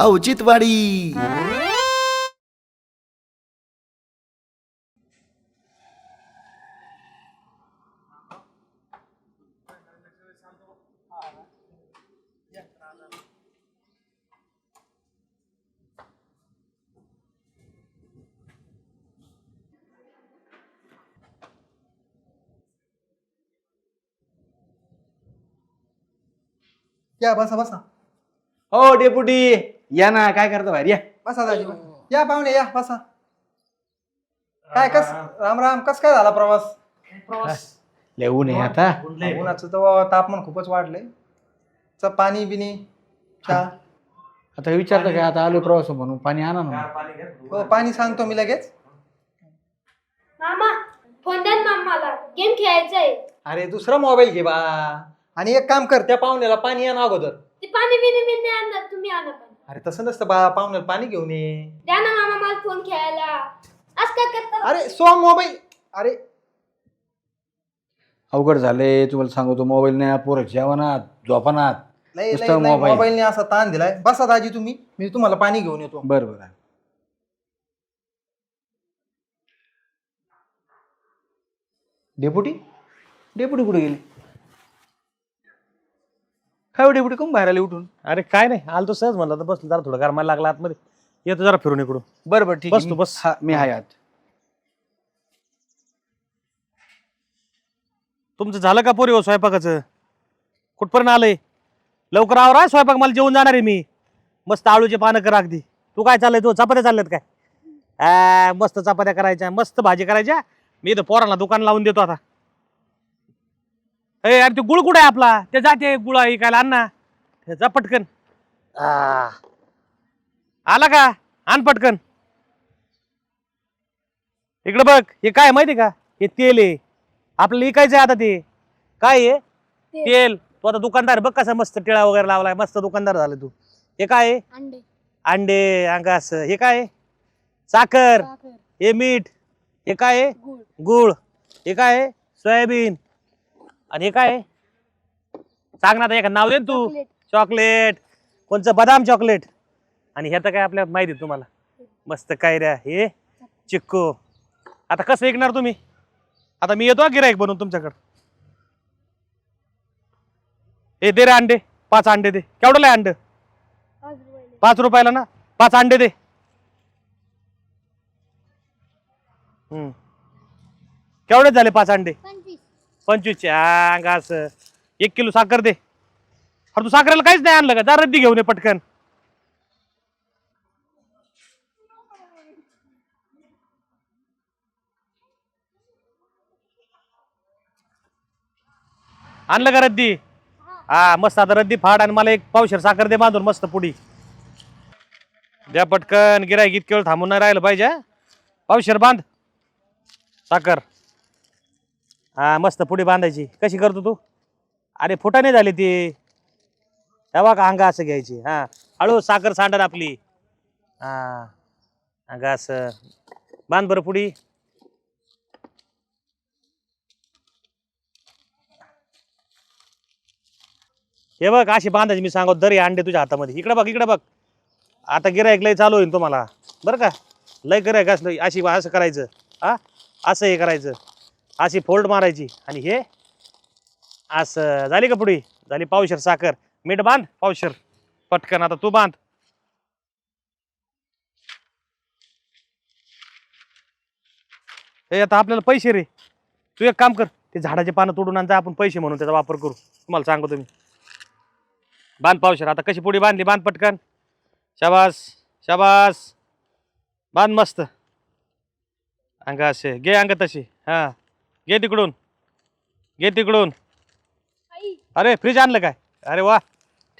औचित्यवाडी या बसा बसा हो डेपुटी या ना काय करता बाहेर या. बसा दाजी या पाहुणे या बसा. काय कस राम. राम कस काय झाला प्रवास? लय ऊन आहे आता. उन्हाचं तर तापमान खूपच वाढलंय. च पाणी बिनी चहा. आता विचारतं काय आता आलो प्रवास म्हणून पाणी आणा ना. हो पाणी सांगतो मी लगेच. मामा फोन द्या ना मामाला गेम खेळायचा आहे. अरे दुसरा मोबाईल घे बा. आणि एक काम कर त्या पाहुण्याला पाणी आण अगोदर. ते पाणी बिनी मी नाही आणणार तुम्ही आणा पाणी. अरे तसं नसतं बा पाहुण्याला पाणी घेऊन ये. द्या ना मामा मला फोन खेळायला. आज काय करता? अरे सो मोबाईल. अरे. अवघड झाले तुम्हाला सांगतो मोबाईल नाही पोरं जेवणात झोपणात. लय नुसतं लय लय मोबाईल. मोबाईलने असा ताण दिलाय. बसा दाजी तुम्ही मी तुम्हाला पाणी घेऊन येतो. बरं बरं. डेपुटी? डेपुटी कुठे गेले? काय हो डेपुटी कोण बाहेर आले उठून. अरे काय नाही आलो तो सहज म्हणलं तर बसलो जरा थोडं गरमायला लागला आतमध्ये. येतो जरा फिरून इकडून. बरं बरं ठीक बस आहे. तू, मी- बस. हा मी आहे आत. तुमचं झालं का पोरी हो स्वयंपाकाचं? कुठपर्यंत आलंय? लवकर आवरा स्वयंपाक मला जेवून जाणार आहे मी. मस्त आळूचे पानं कर अगदी. तू काय चाललंय? तू चपात्या चालल्यात काय? आ, मस्त चपात्या करायच्या मस्त भाजी करायच्या. मी इथं पोरांना दुकान लावून देतो आता. ए अरे ते गुळ कुठे आहे आपला? ते जाते गुळ ऐकायला ना. ते जा पटकन. आ. आला का? आण पटकन. इकडं बघ हे काय आहे माहिती का? हे तेल आहे. आपल्याला इकायचं आहे आता ते. काय आहे? तेल. तू आता दुकानदार आहे, बघ कसा मस्त टिळा वगैरे लावलाय. मस्त दुकानदार झाला तू. हे काय आहे? अंडे. अंडे अंगास हे काय आहे? साखर. हे मीठ. हे काय आहे? गुळ. गुळ. हे काय आहे? सोयाबीन. आणि हे काय? सांग ना आता एखादं नाव दे ना तू. चॉकलेट. चॉकलेट. कोणचं? बदाम चॉकलेट. आणि ह्याचं काय आपल्या माहिती आहे तुम्हाला? मस्त काय रे हे? चिक्कू. आता कसं ऐकणार तुम्ही? आता मी येतो गिराईक बनवून तुमच्याकडं. हे दे रे अंडे. पाच अंडे दे. केवढं आहे अंड? पाच रुपयाले. पाच रुपयाला ना? पाच अंडे दे. हम्म. केवढे झाले पाच अंडे? पंचवीसचे अंग असं. एक किलो साखर दे. अरे तू साखरेला काहीच नाही आणलं का? जा रद्दी घेऊन ये पटकन. आणलं का रद्दी? हा मस्त. आता रद्दी फाड आणि मला एक पावशेर साखर दे बांधून मस्त पुडी द्या पटकन. गिरायक इतके वेळ थांबून नाही राहिलं पाहिजे हा? पावशेर बांध. साखर. हा मस्त पुढे बांधायची. कशी करतो तू? अरे फुटा नाही झाली ती. तेव्हा का अंगा असं घ्यायची? हा. हळू साखर सांडर आपली. हा. अंगा असं. बांध बरं पुढी. हे बघ अशी बांधायची मी सांगतो दर हे अंडे तुझ्या हातामध्ये. इकडे बघ इकडे बघ. आता गिरायक लय चालू होईल तुम्हाला. बरं का? लय गिरायक असलं अशी असं करायचं. हा? असं हे करायचं. अशी फोल्ड मारायची. आणि हे असं झाली का पुढे? झाली पावशर साखर. मीठ बांध पावशर. पटकन आता तू बांध. हे आता आपल्याला पैसे रे. तू एक काम कर ते झाडाचे पानं तोडून आणता आपण पैसे म्हणून त्याचा वापर करू. तुम्हाला सांगतो तुम्ही बांध पावशर. आता कशी पुढे बांधली? बांध पटकन. शाबास शाबास. बांध मस्त. अंग असे. घे अंग तशी. हा. घे तिकडून. घे तिकडून. आई. अरे फ्रीज आणलं काय? अरे वा.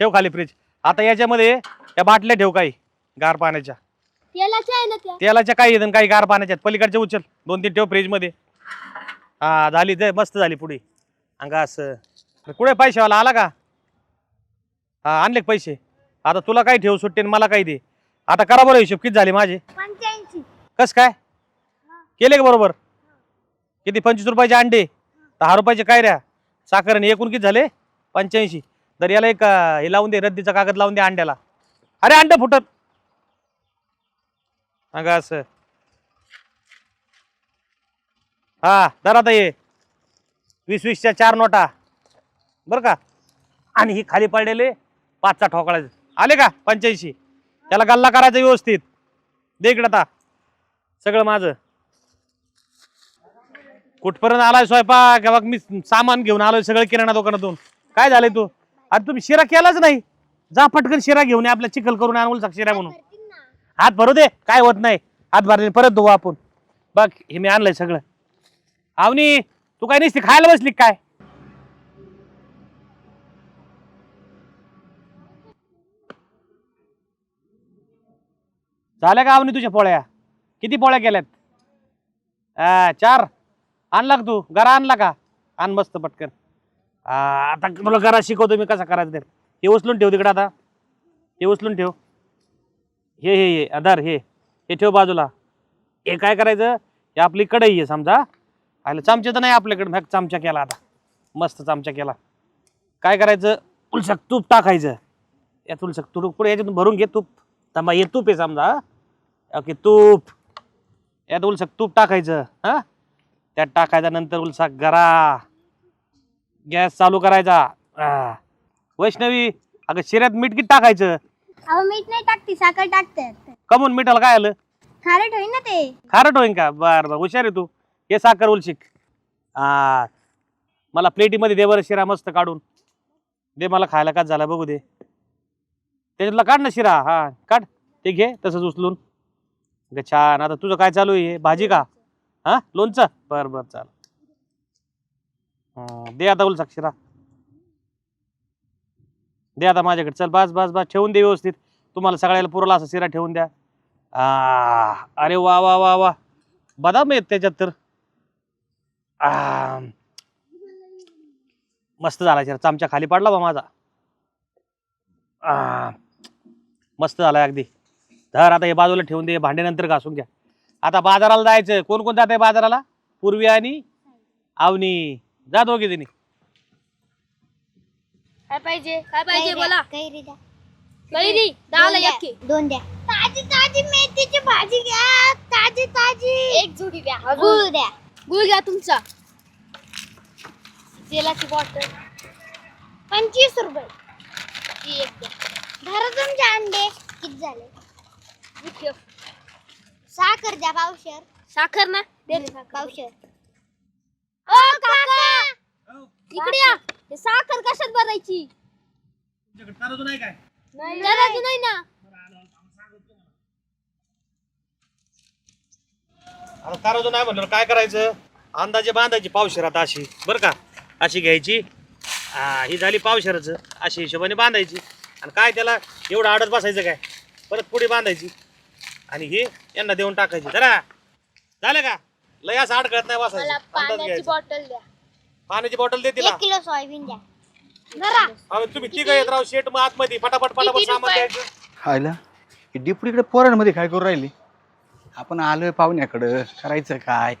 ठेव खाली फ्रीज आता याच्यामध्ये या बाटल्या ठेव काही गार पाण्याच्या. तेलाच्या आहे ना त्या. तेलाच्या काही आहेत आणि काही गार पाण्याच्या आहेत. पलीकडच्या उचल. दोन तीन ठेव फ्रीजमध्ये हा झाली ते मस्त झाली पुढे. अंग असं. कुठे पैशावाला? आला का? हा आणले का पैसे? आता तुला काही ठेव सुट्टी आणि मला काही दे. आता करा बरं हिशोब. किती झाले माझे? पंच्याऐंशी. कस काय? केले का बरोबर? किती? पंचवीस रुपयाचे अंडे. दहा रुपयाचे काय ऱ्या साखर आणि एकूण किती झाले? पंच्याऐंशी. तर याला एक अं, हे लावून दे रद्दीचा कागद लावून दे अंड्याला. अरे अंड फुटत. सांगा असं. हा दर आता ये वीस वीसच्या चार नोटा. बरं का? आणि ही खाली पडलेले पाचचा ठोकळा. आले का? पंच्याऐंशी. त्याला गल्ला करायचा व्यवस्थित. दे इकडं आता. सगळं माझं. कुठपर्यंत आलाय स्वयंपाक? बघ मी सामान घेऊन आलोय सगळं किराणा दुकानातून. काय झालंय तू? आता तुम्ही शिरा केलाच नाही. जा पटकन शिरा घेऊन ये, आपल्या चिखल करून आणू शिरा म्हणून. हात भरू दे काय होत नाही. हात भरले परत धुवू आपण. बघ हे मी आणलंय सगळं. आवनी तू काय नसती खायला बसली काय? झाल्या का आवनी तुझ्या पोळ्या? किती पोळ्या केल्यात? आ, चार. आणला का तू. गरा आणला का? आण मस्त पटकन. आ, आता तुला गरा शिकवतो मी कसा करायचं ते. हे उचलून ठेव तिकडे आता. हे उचलून ठेव. हे हे हे आधार हे. हे ठेव बाजूला. हे काय करायचं? हे आपली कढई आहे समजा. आलं चमचे तर नाही आपल्याकडे. मग चमचा केला आता. मस्त चमचा केला. काय करायचं? उलसक तूप टाकायचं. यात उलसक तूप पुढे याच्यातून भरून घे तूप. थांबा हे तूप आहे समजा. ओके तूप. यात उलसक तूप टाकायचं. हां? त्यात टाकायचा नंतर उलसा गरा. गॅस चालू करायचा. वैष्णवी अगं शिऱ्यात मीठ किती टाकायचं? अहो मीठ नाही टाकते साखर टाकतात कमून मिठाला काय आलं? खारट होईल ना ते. खारट होईन का? बर बर हुशार आहे तू. हे साखर उलशिक. हा मला प्लेटीमध्ये दे बरं शिरा मस्त काढून. दे मला खायला काच झाला बघू दे. त्याच्यातला काढ ना शिरा. हा काढ. ते घे तसंच उचलून. ग छान. आता तुझं काय चालू आहे? भाजी का? हा? लोणचं? बर बर चाल. दे आता उलसाक शिरा दे आता माझ्याकडे. चल बस बस बस ठेवून दे व्यवस्थित. तुम्हाला सगळ्याला पुरला असा शिरा ठेवून द्या. आ अरे वा वा वा वा. बदाम आहेत त्याच्यात तर. आ, मस्त झाला शिरा. चमचा खाली पडला बा माझा. आ, मस्त झालाय अगदी. धर आता हे बाजूला ठेवून दे. भांडे नंतर घासून घ्या. आता बाजाराला जायचं. कोण कोण जात आहे बाजाराला? पूर्वी आणि आवनी जा दोघे तिने काय पाहिजे? काय पाहिजे बोला. कैरी द्या. कैरी दहाला दोन द्या. एक की. दोन द्या. ताजी ताजी मेथीची भाजी घ्या. ताजी ताजी. एक जुडी द्या. गुळ द्या. गुळ घ्या तुमचा. तेलाची बॉटल पंचवीस रुपये. ती एक द्या. धरा तुमचे अंडे. किती झाले? साखर द्या पावशर. साखर ना? दे पावशर. ओ काका! इकडे या. हे साखर कशात भरायची? नाही ना? आता ताराजून नाही म्हणलं काय करायचं? अंदाजे बांधायची पावशेर आता अशी. बरं का? अशी घ्यायची. हा ही झाली पावशेरच. अशी हिशोबाने बांधायची. आणि काय त्याला? एवढं आडत बसायचं काय? परत पुढे बांधायची. आणि ही यांना देऊन टाकायची. जरा झालं का? लय असं अडकळत नाही बसायचं. मला पाण्याची घ्यायचा. बॉटल द्या. पाण्याची बॉटल दे तिला एक किलो सोयाबीन द्या. धरा. अहो, तुम्ही तिघ येत राव शेट मग आतमध्ये. फटाफट फटाफट किती सामान रुपये? द्यायचं. खायला हे डिपुडीकडे पोरांमध्ये काय करू राहिली? आपण आलोय पाहुण्याकडं. करायचं काय?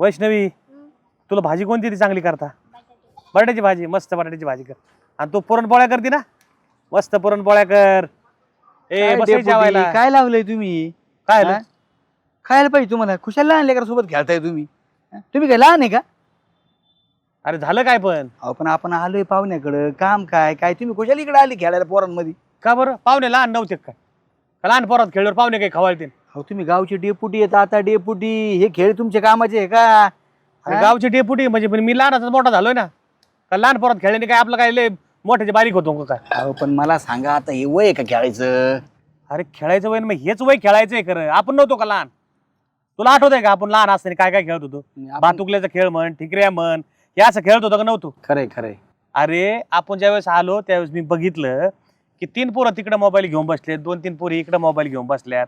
वैष्णवी तुला भाजी कोणती ती चांगली करता? बटाट्याची भाजी मस्त बटाट्याची भाजी कर. आणि तू पुरणपोळ्या करते ना? मस्त पुरणपोळ्या कर. ए काय बस डेपुटी, जेवायला? काय लावलंय तुम्ही? काय हा? खायला पाहिजे तुम्हाला. खुशाल लहान लेकरा सोबत खेळताय तुम्ही. हा? तुम्ही काय लहान आहे का? अरे झालं काय पण? अहो पण आपण आलोय पाहुण्याकडं. काम काय? काय? तुम्ही खुशाल इकडे आली खेळायला पोरांमध्ये? का बरं? पाहुणे लहान नव्हते काय का लहान पोरात खेळल्यावर पाहुणे काही खवाळते अहो तुम्ही गावची डेपुटी येत आता डेपुटी. हे खेळ तुमच्या कामाचे आहे का? अरे हा? गावची डेपुटी म्हणजे पण मी लहानाचा मोठा झालोय ना. का लहान पोरात खेळल्याने काय आपलं काय लय मोठ्याचे बारीक होतो का काय अहो पण मला सांगा आता हे वय आहे का खेळायचं? अरे खेळायचं वय ना मग हेच वय खेळायचंय खरं. आपण नव्हतो का लहान? तुला आठवत आहे का आपण लहान असताना काय काय खेळत होतो? आपण- बातुकल्याचा खेळ म्हण ठिकऱ्या म्हण हे असं खेळत होतं का नव्हतो? खरंय खरंय. अरे आपण ज्यावेळेस आलो त्यावेळेस मी बघितलं की तीन पोरं तिकडे मोबाईल घेऊन बसलेत दोन तीन पोरी इकडे मोबाईल घेऊन बसल्यात.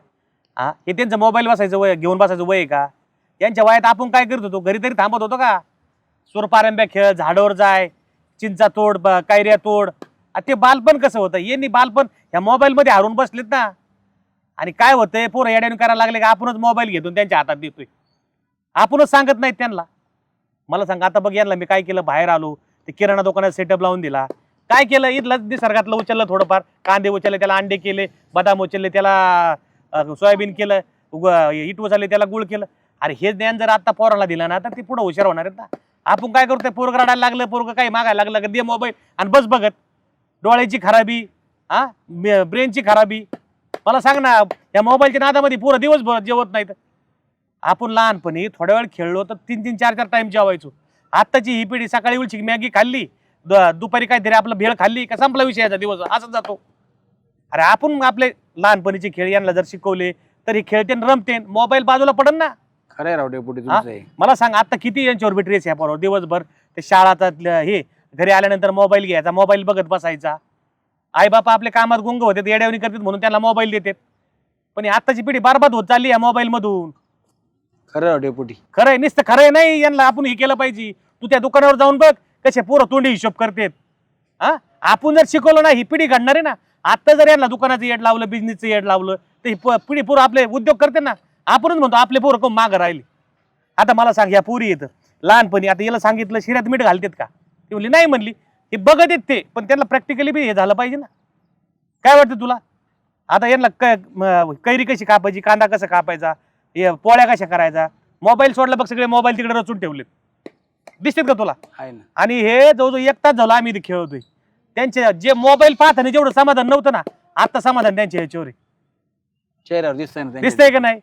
हा हे त्यांचं मोबाईल बसायचं वय घेऊन बसायचं वय आहे का? यांच्या वयात आपण काय करत होतो? घरी तरी थांबत होतो का? सुरपारंब्या खेळ झाडावर जाय चिंचा तोड ब- तोड. आ ते बालपण कसं होतं? यांनी बालपण ह्या मोबाईलमध्ये हरून बसलेत ना. आणि काय होतंय? पोरं येड्याने करायला लागले का आपणच मोबाईल घेतो त्यांच्या हातात देतोय. आपणच सांगत नाहीत त्यांना. मला सांग आता बघ यांना मी काय केलं? बाहेर आलो ते किराणा दुकानात सेटअप लावून दिला. काय केलं? इथलं निसर्गातलं उचललं थोडंफार. कांदे उचलले त्याला अंडे केले बदाम उचलले त्याला अं, सोयाबीन केलं उग- इट उचलले त्याला गुळ केलं. अरे हे ज्ञान जर आता पोराला दिलं ना तर ते पुढं हुशार होणार आहेत ना. आपण काय करतोय? पोरग रडायला लागलं पोरग काही मागायला लागलं का दे मोबाईल आणि बस बघत. डोळ्याची खराबी हा? ब्रेनची खराबी. मला सांग ना या मोबाईलच्या नादामध्ये पुरं दिवसभर जेवत नाहीत. आपण लहानपणी थोड्या वेळ खेळलो तर तीन तीन चार चार टाइम जेवायचो. आत्ताची ही पिढी सकाळी उलची मॅगी खाल्ली द- दुपारी काहीतरी आपलं भेळ खाल्ली का संपला विषयाचा दिवस असंच जातो. अरे आपण आपले लहानपणीचे खेळ यांना जर शिकवले तर हे खेळते रमते मोबाईल बाजूला पडन ना. खरंय राव डेपुटी हा? तुमचं हे. मला सांग आता किती यांच्यावर बेटरीस ह्या बरोबर दिवसभर ते शाळाचा हे घरी आल्यानंतर मोबाईल घ्यायचा मोबाईल बघत बसायचा. आई बापा आपल्या कामात गुंग होते येड्यावणी करतात म्हणून त्यांना मोबाईल देतात. पण ही आत्ताची पिढी बरबाद होत चालली या मोबाईल मधून. खरं राव डेपुटी. खरंय नुसतं खरंय नाही यांना आपण हे केलं पाहिजे. तू त्या दुकानावर जाऊन बघ कसे पोरं तोंडी हिशोब करतेत. हा? आपण जर शिकवलं ना ही पिढी घडणार आहे ना. आता जर यांना दुकानाचं येड लावलं बिझनेसचं येड लावलं तर ही प- पिढी पोरं आपले उद्योग करते ना. आपणच म्हणतो आपले पोरं कोण मागं राहिले? आता मला सांग या पुरी येतं लहानपणी आता याला सांगितलं शिऱ्यात मीठ घालतेत का? ती म्हणली नाही म्हणली हे बघत येत ते पण त्यांना प्रॅक्टिकली बी हे झालं पाहिजे ना. काय वाटतं तुला? आता यांना क म- कैरी कशी कापायची कांदा कसा कापायचा हे पोळ्या कशा करायचा मोबाईल सोडला बघ सगळे मोबाईल तिकडे रचून ठेवलेत. दिसतात का तुला? आहे ना. आणि हे जवळजवळ एक तास झाला आम्ही इथे खेळतोय. त्यांचे जे मोबाईल पाहताना जेवढं समाधान नव्हतं ना आता समाधान त्यांच्या ह्याच्यावर आहे. चेहऱ्यावर दिसतंय ना त्यांच्या. दिसतंय का नाही?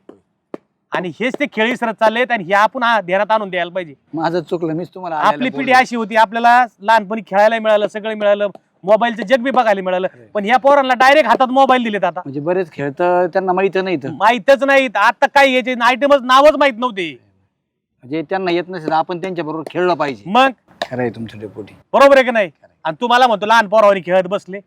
आणि हेच ते खेळ विसरत चाललेत आणि हे आपण आ- ध्यानात आणून द्यायला पाहिजे. माझं चुकलं मीच तुम्हाला आल्याला आपली पिढी बोललो. अशी होती आपल्याला लहानपणी खेळायला मिळालं सगळं मिळालं मोबाईलचं जग बी बघायला मिळालं. पण ह्या पोरांना डायरेक्ट हातात मोबाईल दिलेत आता. म्हणजे बरेच खेळ तर त्यांना माहीत नाही माहीतच नाही आता काय याचे आयटमच नावच माहीत नव्हते. म्हणजे त्यांना येत नसेल आपण त्यांच्या बरोबर खेळलं पाहिजे. मग? खरं आहे तुमचं डेपुटी बरोबर आहे की नाही? आणि तू मला म्हणतो लहान पोरावानी खेळत बसले.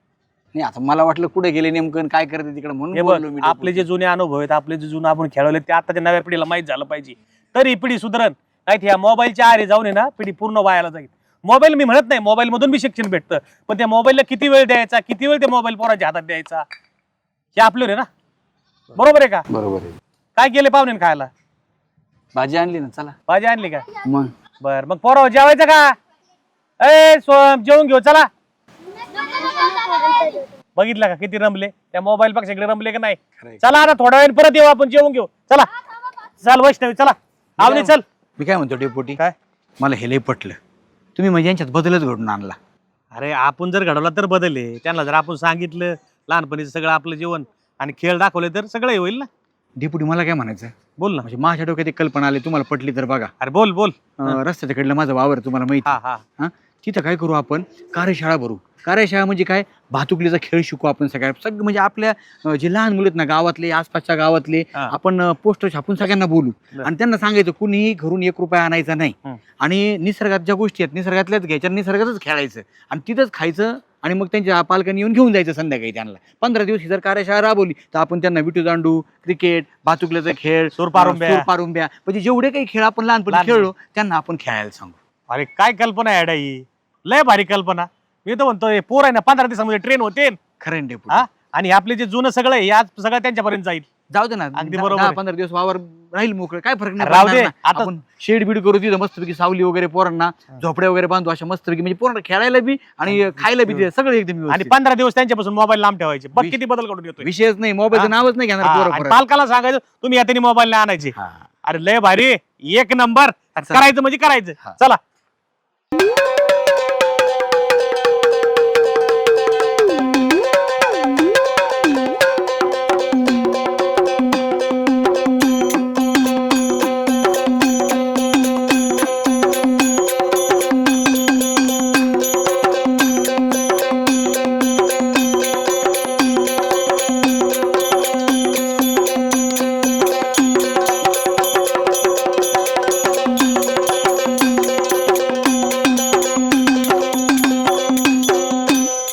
नाही आता मला वाटलं कुठे गेले नेमकं आणि काय करते तिकडे हे म्हणून बघ बोललो मी आपले जे जुने अनुभव आहेत आपले जे जुनं आपण खेळवले ते आताच्या नव्या पिढीला माहीत झालं पाहिजे. तरी ही पिढी सुधरण नाही ह्या मोबाईलच्या आरे जाऊन आहे ना पिढी पूर्ण वायाला जाईल. मोबाईल मी म्हणत नाही मोबाईल मधून बी शिक्षण भेटतं. पण त्या मोबाईलला किती वेळ द्यायचा किती वेळ ते मोबाईल पोराच्या हातात द्यायचा? हे आपलं रे ना? बरोबर आहे का? बरोबर आहे. काय केले पाहुणे खायला? भाजी आणली ना चला. भाजी आणली का? मग? बर मग पोराव जेवायचं का? ए सोम जेवून घेऊ चला. बघितलं का किती रमले? त्या मोबाईल पेक्षा इकडे रमले का नाही. चला आता थोड्या वेळ परत येऊ आपण जेवून घेऊ. चला. चल वैष्णवी चला. आवली चल. मी काय म्हणतो डेपुटी? काय? मला हे लय पटलं. तुम्ही म्हणजे यांच्यात बदलच घडून आणला. अरे आपण जर घडवला तर बदलले. त्यांना जर आपण सांगितलं लहानपणीचं सगळं आपलं जीवन आणि खेळ दाखवले तर सगळं हे होईल ना? डेपुटी मला काय म्हणायचं? बोल ना. म्हणजे माझ्या डोक्यात एक कल्पना आली तुम्हाला पटली तर बघा. अरे बोल बोल. अं, रस्त्याच्या कडलं माझं वावर तुम्हाला माहिती. हा. हा? तिथं काय करू आपण कार्यशाळा भरू कार्यशाळा म्हणजे काय भातुकलीचा खेळ शिकू आपण सगळ्या सगळं म्हणजे आपल्या अं, जे लहान मुलं आहेत ना गावातले आसपासच्या गावातले हा. आपण पोस्टर छापून सगळ्यांना बोलू बरं. आणि त्यांना सांगायचं कुणीही घरून एक रुपया आणायचा नाही हं. आणि निसर्गात ज्या गोष्टी आहेत निसर्गातल्याच घ्यायच्या निसर्गातच खेळायचं आणि तिथंच खायचं आणि मग त्यांच्या पालकांनी येऊन घेऊन जायचं संध्याकाळी त्यांना पंधरा दिवस ही जर कार्यशाळा राबवली तर आपण त्यांना विटू दांडू क्रिकेट भातुकल्याचा खेळ सूरपारुंब्या. सूरपारुंब्या म्हणजे जेवढे काही खेळ आपण लहानपणी लहानपणी. खेळलो त्यांना आपण खेळायला सांगू अरे काय कल्पना आहे ही लय भारी कल्पना मी तर म्हणतो हे पोर आहे ना पंधरा दिवसामध्ये ट्रेन होते खरं डेपुटी. हा आणि आपले जे जुनं सगळं आहे हे आज सगळं त्यांच्यापर्यंत जाईल जाऊ दे ना अगदी दहा- बरोबर दहा आहे. पंधरा दिवस वावर राहील मोकळं काय फरक नाही राहू पडणार दे. ना. आता- आपण शेड बीड करू तिथं मस्तपैकी सावली वगैरे पोरांना झोपड्या वगैरे बांधू अशा मस्तपैकी म्हणजे पोरांना खेळायला बी आणि खायला बी ते सगळं एकदम आणि व्यवस्थित. पंधरा दिवस त्यांच्यापासून मोबाईल लांब ठेवायचे बघ किती बदल करून येतोय विषयच नाही मोबाईलचं हा? नावच नाही घेणार हा, पोरं आणि परत. पालकाला सांगायचं तुम्ही यातनी मोबाईल नाही आणायचे हा. अरे लय भारी एक नंबर चला. करायचं म्हणजे करायचं हा. चला Thank you